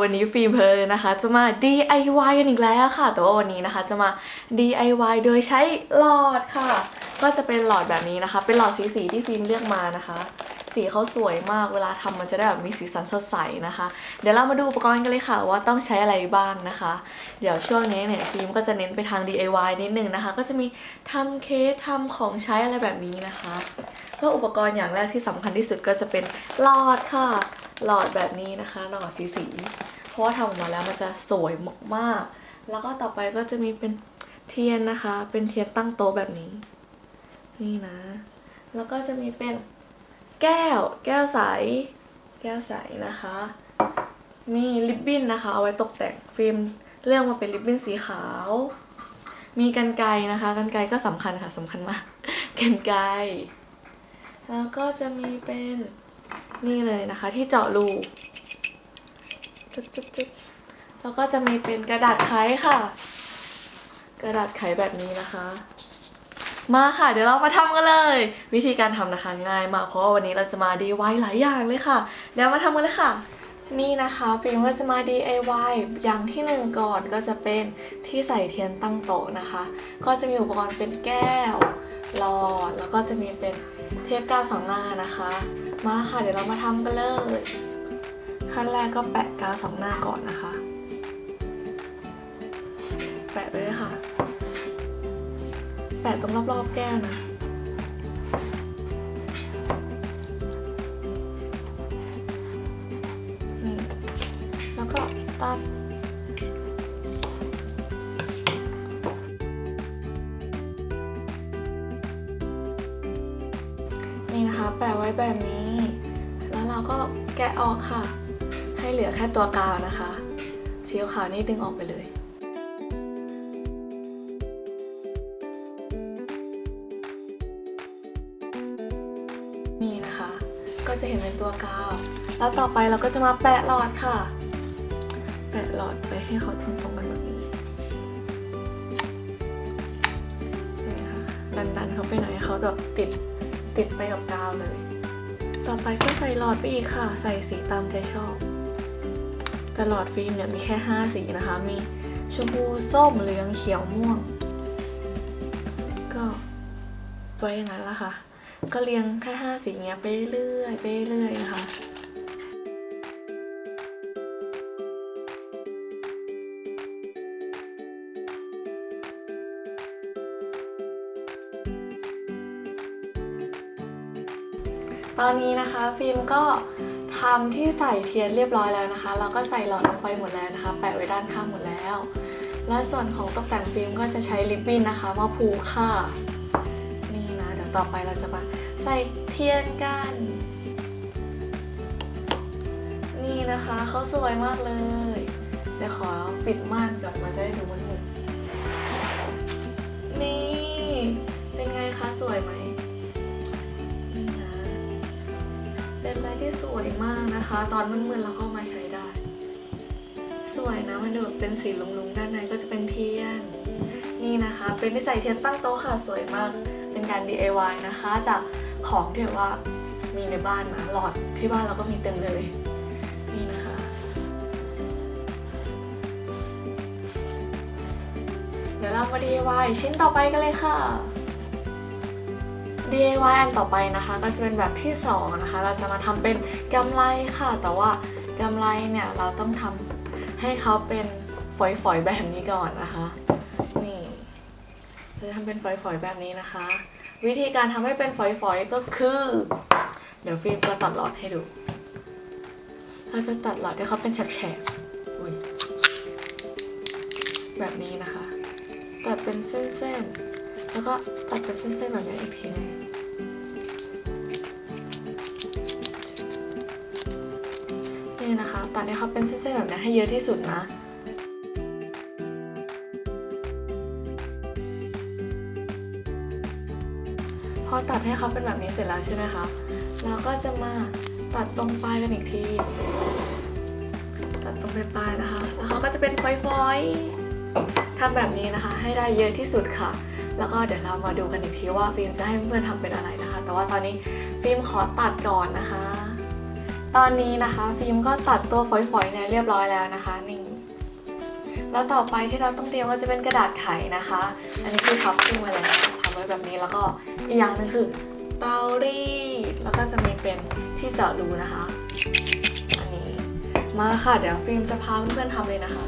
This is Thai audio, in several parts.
วันนี้ฟิล์มเพลนะคะ จะมา DIY กันอีกแล้วค่ะ แต่ว่าวันนี้นะคะจะมา DIY โดยใช้หลอดค่ะ ก็จะเป็นหลอดแบบนี้นะคะ เป็นหลอดสีสีที่ฟิล์มเลือกมานะคะ สีเขาสวยมากเวลาทำมันจะได้แบบมีสีสันสดใสนะคะ เดี๋ยวเรามาดูอุปกรณ์กันเลยค่ะ ว่าต้องใช้อะไรบ้างนะคะ เดี๋ยวช่วงนี้เนี่ยฟิล์มก็จะเน้นไปทาง DIY นิดนึงนะคะ ก็จะมีทำเค้กทำของใช้อะไรแบบนี้นะคะก็อุปกรณ์อย่างแรกที่สำคัญที่สุดก็จะเป็นหลอดค่ะ หลอดแบบนี้นะคะ หลอดสีสี เพราะว่าทำออกมาแล้วมันจะสวยมากๆ แล้วก็ต่อไปก็จะมีเป็นเทียนนะคะ เป็นเทียนตั้งโต๊ะแบบนี้ นี่นะ แล้วก็จะมีเป็นแก้ว แก้วใส แก้วใสนะคะ มีริบบิ้นนะคะ เอาไว้ตกแต่งฟิล์มเลือกมาเป็นริบบิ้นสีขาว มีกันไกนะคะกันไกก็สำคัญค่ะสำคัญมากกันไกแล้วก็จะมีเป็น นี่เลยนะคะที่เจาะรูจุ๊บจุ๊บจุ๊บแล้วก็จะมีเป็นกระดาษไขค่ะ กระดาษไขแบบนี้นะคะ มาค่ะ เดี๋ยวเรามาทำกันเลย วิธีการทำนะคะง่ายมากเพราะว่าวันนี้เราจะมา DIY หลายอย่างเลยค่ะ เดี๋ยวมาทำกันเลยค่ะ นี่นะคะฟิล์มก็จะมา DIY อย่างที่หนึ่งก่อนก็จะเป็นที่ใส่เทียนตั้งโต๊ะนะคะ ก็จะมีอุปกรณ์เป็นแก้วหลอดแล้วก็จะมีเป็นเทปกาวสองหน้านะคะ มาค่ะ เดี๋ยวเรามาทำกันเลย ขั้นแรกก็แปะกาวสองหน้าก่อนนะคะ แปะไปเลยค่ะ แปะตรงรอบๆแก้วนะ แล้วเราก็แกะออกค่ะ ให้เหลือแค่ตัวกาวนะคะ สีขาวนี่ดึงออกไปเลยนี่นะคะ ก็จะเห็นเป็นตัวกาว แล้วต่อไปเราก็จะมาแปะหลอดค่ะ แปะหลอดไปให้เขาตรงๆกันแบบนี้นี่นะคะดันๆเขาไปหน่อยให้เขาแบบติดติดไปกับกาวเลย ต่อไปก็ใส่หลอดไปอีกค่ะ ใส่สีตามใจชอบ แต่หลอดฟิล์มเนี่ยมีแค่ 5 สีนะคะ มีชมพูส้มเหลืองเขียวม่วง ก็ไว้อย่างนั้นละค่ะ ก็เรียงแค่ 5 สีเนี้ยไปเรื่อยไปเรื่อยนะคะ ตอนนี้นะคะฟิล์มก็ทำที่ใส่เทียนเรียบร้อยแล้วนะคะแล้วก็ใส่หลอดลงไปหมดแล้วนะคะ แปะไว้ด้านข้างหมดแล้ว และส่วนของตกแต่งฟิล์มก็จะใช้ริบบิ้นนะคะมาผูกค่ะ นี่นะเดี๋ยวต่อไปเราจะมาใส่เทียนกัน นี่นะคะเขาสวยมากเลย เดี๋ยวขอปิดม่านก่อนมันจะได้ดูมันมุนๆนี่ เป็นไงคะสวยไหม เป็นอะไรที่สวยมากนะคะ ตอนมืดๆเราก็มาใช้ได้ สวยนะมันดูแบบเป็นสีลุงๆด้านในก็จะเป็นเทียน นี่นะคะ เป็นที่ใส่เทียนตั้งโต๊ะค่ะสวยมากเป็นการ DIY นะคะ จากของที่ว่ามีในบ้านนะหลอดที่บ้านเราก็มีเต็มเลยนี่นะคะ เดี๋ยวเรามา DIY ชิ้นต่อไปกันเลยค่ะ DIY อันต่อไปนะคะ ก็จะเป็นแบบที่สองนะคะ เราจะมาทำเป็นกำไรค่ะ แต่ว่ากำไรเนี่ยเราต้องทำให้เขาเป็นฝอยๆแบบนี้ก่อนนะคะ นี่เราจะทำเป็นฝอยๆแบบนี้นะคะ วิธีการทำให้เป็นฝอยๆก็คือ เดี๋ยวฟิล์มจะตัดหลอดให้ดู เราจะตัดหลอดให้เขาเป็นแฉกๆแบบนี้นะคะ ตัดเป็นเส้นๆ แล้วก็ตัดเป็นเส้นๆแบบนี้อีกทีหนึงนี่นะคะ ตัดให้เขาเป็นเส้นๆแบบนี้ให้เยอะที่สุดนะพอตัดให้เขาเป็นแบบนี้เสร็จแล้วใช่ไหมคะ เราก็จะมาตัดตรงปลายกันอีกที ตัดตรงปลายๆนะคะ แล้วเขาก็จะเป็นฝอยๆทำแบบนี้นะคะ ให้ได้เยอะที่สุดค่ะ แล้วก็เดี๋ยวเรามาดูกันอีกทีว่าฟิล์มจะให้เพื่อนๆทำเป็นอะไรนะคะ แต่ว่าตอนนี้ฟิล์มขอตัดก่อนนะคะ ตอนนี้นะคะฟิล์มก็ตัดตัวฝอยๆเนี่ยเรียบร้อยแล้วนะคะนี่แล้วต่อไปที่เราต้องเตรียมก็จะเป็นกระดาษไขนะคะ อันนี้คือทับขึ้นมาแล้วทำไว้แบบนี้แล้วก็อีกอย่างนึงคือเตารีดแล้วก็จะมีเป็นที่เจาะรูนะคะ อันนี้มาค่ะเดี๋ยวฟิล์มจะพาเพื่อนๆทำเลยนะคะ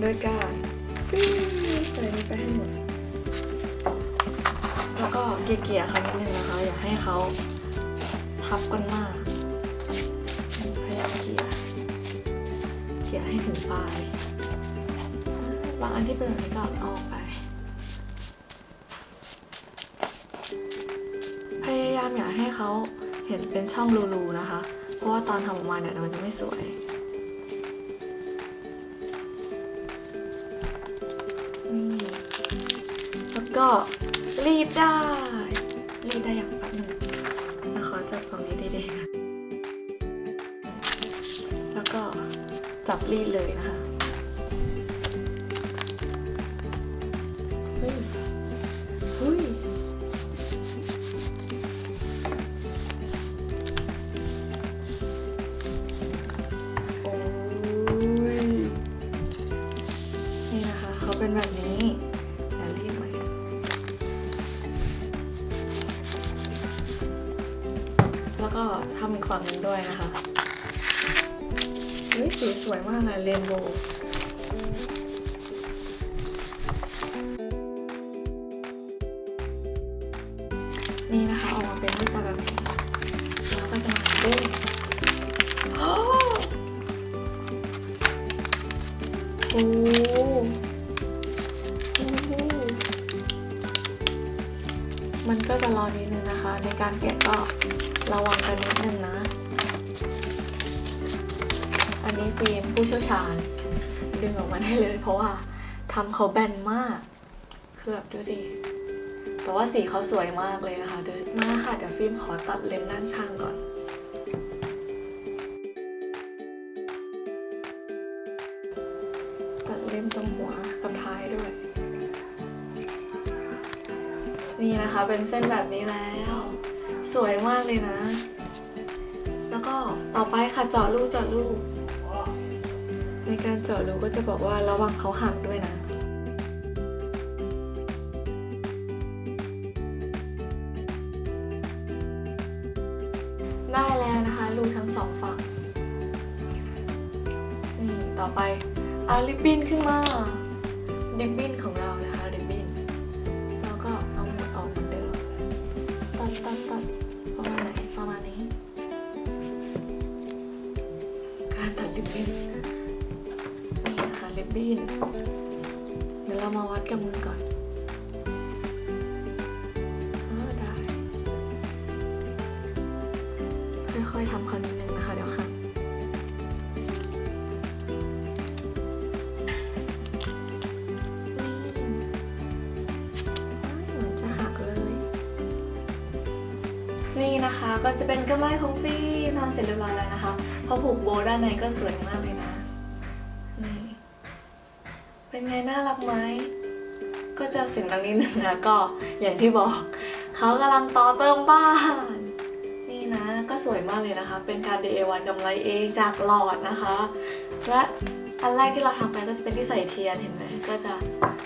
โดยการ ใส่นี่ไปให้หมด แล้วก็เกลี่ยๆเขานิดนึงนะคะ อย่าให้เขาทับกันมากพยายามเกลี่ยเกลี่ยให้ถึงปลาย บางอันที่เป็นแบบนี้ก็เอาอกไป พยายามอย่าให้เขาเห็นเป็นช่องรูๆนะคะ เพราะว่าตอนทำออกมาเนี่ยมันจะไม่สวย ก็รีดได้ รีดได้อย่างแป๊บหนึงนะขอจับตรงนี้ดีๆนะแล้วก็จับรีดเลยนะคะ ทำอีกฝั่งหนึงด้วยนะคะเฮ้ยสีสวยมากเลยเรนโบว์นี่นะคะออกมาเป็นรูปตาแบบนี้แล้วก็จะมาปุ้งโอ้โหมันก็จะรอนิดนึงนะคะ ในการแกะก็ ระวังกันนิดนึงนะ อันนี้ฟิล์มผู้เชี่ยวชาญ ดึงออกมาได้เลย เพราะว่าทำเขาแบนมาก คือแบบดูดิแต่ว่าสีเขาสวยมากเลยนะคะดูมาค่ะเดี๋ยวฟิล์มขอตัดเล็มด้านข้างก่อนตัดเล่มตรงหัวกับท้ายด้วย นี่นะคะเป็นเส้นแบบนี้แล้ว สวยมากเลยนะ แล้วก็ต่อไปค่ะเจาะรูเจาะรูในการเจาะรูก็จะบอกว่าระวังเขาหักด้วยนะได้แล้วนะคะรูทั้งสองฝั่งนี่ต่อไปเอาริบบิ้นขึ้นมาริบบิ้นของเรา บิ้นนี่นะคะริบบิ้นเดี๋ยวเรามาวัดกับมือก่อนเออได้ ค่อยๆทำเขานิ นี่นะคะก็จะเป็นกำไลของฟี่ทำเสร็จเรียบร้อยแล้วนะคะพอผูกโบด้านในก็สวยมากเลยนะนี่เป็นไงน่ารักไหมก็จะเสียงดังนิดนึงนะก็อย่างที่บอกเขากำลังต่อเติมบ้าน นี่นะก็สวยมากเลยนะคะ เป็นการ DIY กำไรเองจากหลอดนะคะ และ อันแรกที่เราทำไปก็จะเป็นที่ใส่เทียนเห็นไหมก็จะ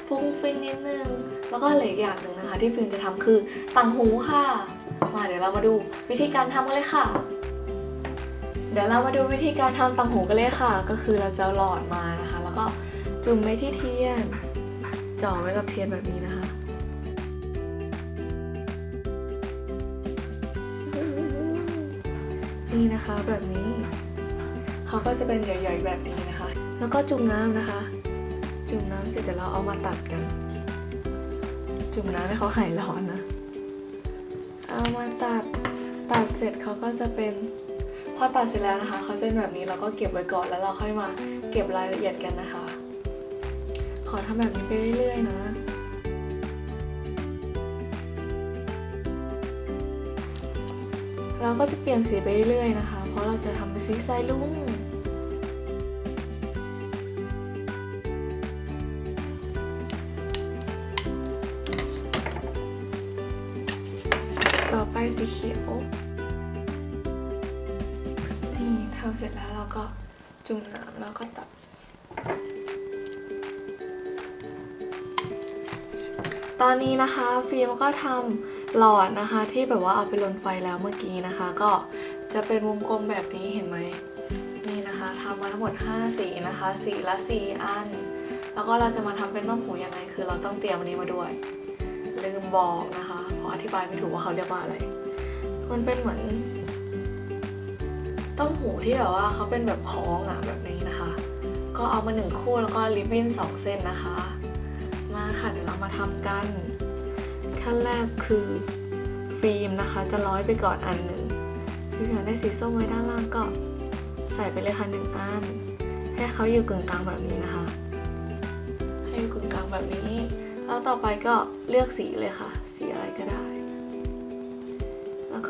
ฟุ้งฟิ้งนิดนึง แล้วก็เหลืออกอย่างหนึ่งนะคะ ที่ฟิล์มจะทำคือต่างหูค่ะ มาเดี๋ยวเรามาดูวิธีการทำกันเลยค่ะ เดี๋ยวเรามาดูวิธีการทำต่างหูกันเลยค่ะ ก็คือเราจะหลอดมานะคะ แล้วก็จุ่มไว้ที่เทียนจ่อไว้กับเทียนแบบนี้นะคะนี่นะคะแบบนี้ เขาก็จะเป็นใหญ่ๆแบบนี้นะคะ แล้วก็จุ่มน้ำนะคะ จุ่มน้ำเสร็จเดี๋ยวเราเอามาตัดกัน จุ่มน้ำให้เขาหายร้อนนะ เอามาตัด ตัดเสร็จเขาก็จะเป็นพอตัดเสร็จแล้วนะคะเขาจะเป็นแบบนี้เราก็เก็บไว้ก่อนแล้วเราค่อยมาเก็บรายละเอียดกันนะคะ ขอทำแบบนี้ไปเรื่อยๆนะเราก็จะเปลี่ยนสีไปเรื่อยๆนะคะ เพราะเราจะทำเป็นสีสายลุ้ง เขียวทำเสร็จแล้วเราก็จุ่มน้ำแล้วก็ตัดตอนนี้นะคะฟิล์มก็ทำหลอดนะคะ ที่แบบว่าเอาไปลนไฟแล้วเมื่อกี้นะคะ ก็จะเป็นวงกลมแบบนี้เห็นไหมนี่นะคะทำมาทั้งหมด 5 สีนะคะ สีละ 4 อัน แล้วก็เราจะมาทำเป็นต้มหูยังไง คือเราต้องเตรียมอันนี้มาด้วย ลืมบอกนะคะเพราะอธิบายไม่ถูกว่าเขาเรียกว่าอะไร มันเป็นเหมือนต้มหูที่แบบว่าเขาเป็นแบบคล้องอะแบบนี้นะคะ ก็เอามาหนึ่งคู่แล้วก็ริบบิ้นสองเส้นนะคะ มาค่ะเดี๋ยวเรามาทำกัน ขั้นแรกคือฟิล์มนะคะ จะร้อยไปก่อนอันหนึ่งฟิล์มอยากได้สีส้มไว้ด้านล่างก็ใส่ไปเลยค่ะหนึ่งอันให้เขาอยู่กึ่งกลางแบบนี้นะคะ ให้อยู่กึ่งกลางแบบนี้ แล้วต่อไปก็เลือกสีเลยค่ะ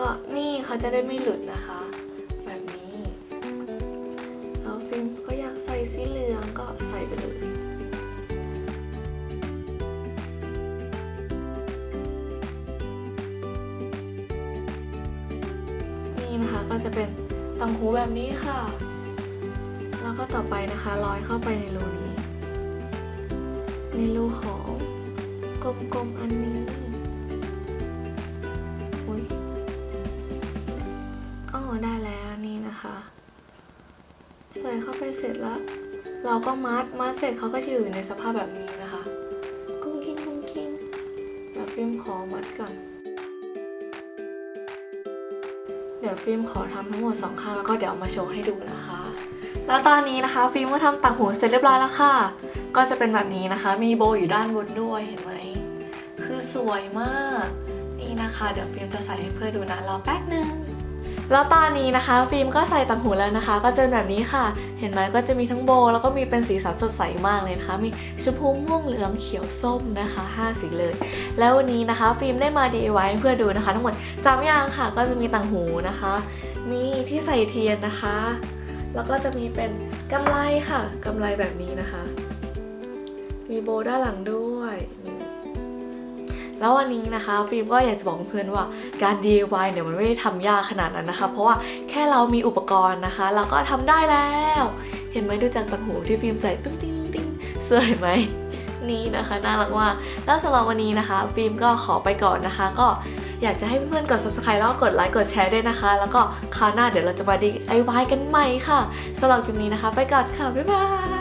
ก็นี่เขาจะได้ไม่หลุดนะคะ แบบนี้แล้วฟิล์มก็อยากใส่สีเหลืองก็ใส่ไปเลยนี่นะคะก็จะเป็นตังหูแบบนี้ค่ะ แล้วก็ต่อไปนะคะร้อยเข้าไปในรูนี้ ในรูของกลมๆอันนี้ เราก็มัดมัดเสร็จเขาก็จะอยู่ในสภาพแบบนี้นะคะ กุ้งกิ้งกุ้งกิ้งเดี๋ยวฟิล์มขอมัดก่อนเดี๋ยวฟิล์มขอทำทั้งหมดสองข้างแล้วก็เดี๋ยวมาโชว์ให้ดูนะคะ แล้วตอนนี้นะคะ ฟิล์มก็ทำต่างหูเสร็จเรียบร้อยแล้วค่ะ ก็จะเป็นแบบนี้นะคะ มีโบว์อยู่ด้านบนด้วยเห็นไหมคือสวยมาก นี่นะคะ เดี๋ยวฟิล์มจะใส่ให้เพื่อนดูนะรอแป๊บนึงแล้วตอนนี้นะคะ ฟิล์มก็ใส่ต่างหูแล้วนะคะ ก็จะเป็นแบบนี้ค่ะ เห็นไหมก็จะมีทั้งโบแล้วก็มีเป็นสีสันสดใสมากเลยนะคะ มีชมพูม่วงเหลืองเขียวส้มนะคะ 5 สีเลย แล้ววันนี้นะคะฟิล์มได้มา DIY ให้เพื่อดูนะคะ ทั้งหมด 3 อย่างค่ะ ก็จะมีต่างหูนะคะ มีที่ใส่เทียนนะคะ แล้วก็จะมีเป็นกำไลค่ะกำไลแบบนี้นะคะ มีโบด้านหลังด้วยนี่ แล้ววันนี้นะคะฟิล์มก็อยากจะบอกเพื่อนว่าการ DIY เนี่ยมันไม่ได้ทำยากขนาดนั้นนะคะ เพราะว่าแค่เรามีอุปกรณ์นะคะ เราก็ทำได้แล้ว เห็นไหมดูจากต่างหูที่ฟิล์มใส่ตุ้งติ้งติ้งสวยไหมนี่นะคะน่ารักมากแล้วสำหรับวันนี้นะคะ ฟิล์มก็ขอไปก่อนนะคะ ก็อยากจะให้เพื่อนกด subscribe แล้วก็กดไลค์กดแชร์ด้วยนะคะ แล้วก็คราวหน้าเดี๋ยวเราจะมา DIY กันใหม่ค่ะสำหรับคลิปนี้นะคะ ไปก่อนค่ะบ๊ายบาย